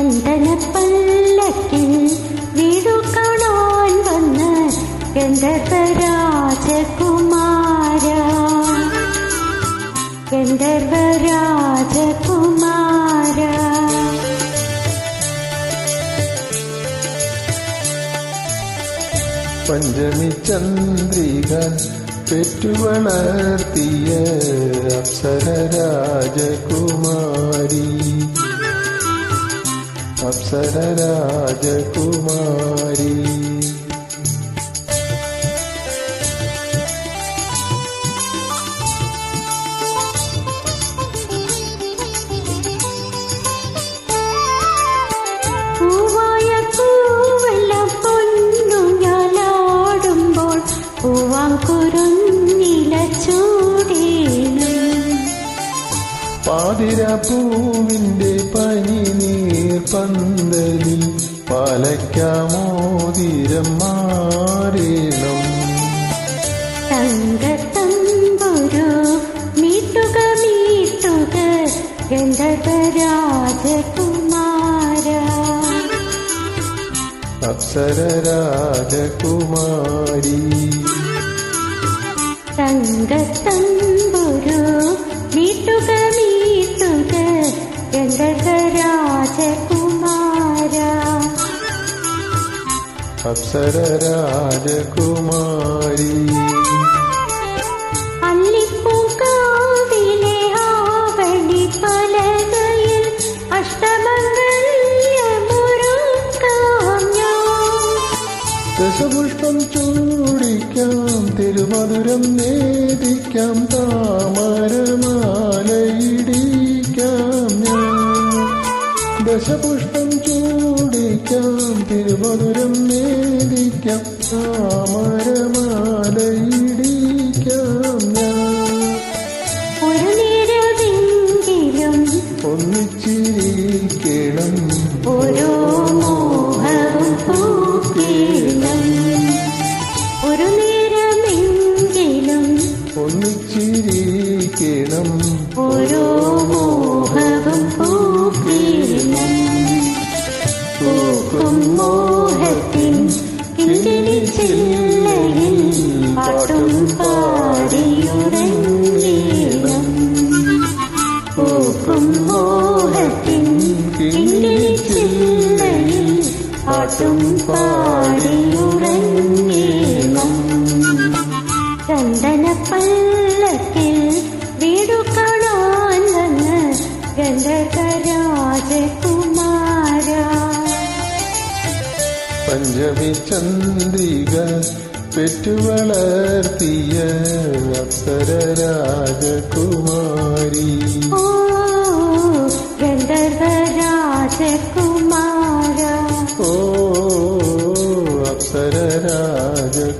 നന്ദനപ്പല്ലക്കിൽ വീടു കാണാൻ വന്ന ഗന്ധർവരാജകുമാര. ഗന്ധർവരാജകുമാര. പഞ്ചമി ചന്ദ്രിക പെറ്റുവളർത്തിയ അപ്സര രാജകുമാരി. അപ്സര പാതിര പൂവിന്റെ പനി നീർപ്പന്തലിൽ പന്തലിൽ പാലയ്ക്കാമോതിരം മാറേണം തങ്കത്തമ്പുരു മീട്ടുക മീട്ടുക ഗന്ധർവരാജകുമാര. അപ്സര രാജകുമാരി അപ്സര രാജകുമാരി ദശപുഷ്പം ചൂടിക്കാം തിരുമധുരം നേദിക്കാം താമരമാലയിടിക്കാം ഞാൻ. ദശപുഷ്പം ചൂടിക്കാം തിരുമധുരം നേദിക്കാം താമരമാലയിടിക്കാം ഞാൻ. ഒരു നേരമെങ്കിലും ഒന്നിച്ചിരിക്കണം ഓരോ മോഹവും പൂക്കണം ഒരു നേരമെങ്കിലും ഒന്നിച്ചിരിക്കണം. ഓരോ പാട്ടും പാടിയുറങ്ങീണം ചന്ദനപ്പല്ലക്കിൽ വീടു കാണാൻ വന്ന് ഗന്ധകരാജകുമാര. പഞ്ചമി ചന്ദ്രിക പെറ്റുവളർത്തിയ അപ്സര രാജകുമാരി ഗന്ധർവ ഗന്ധർവരാജകുമാര സരരാജകുമാരീ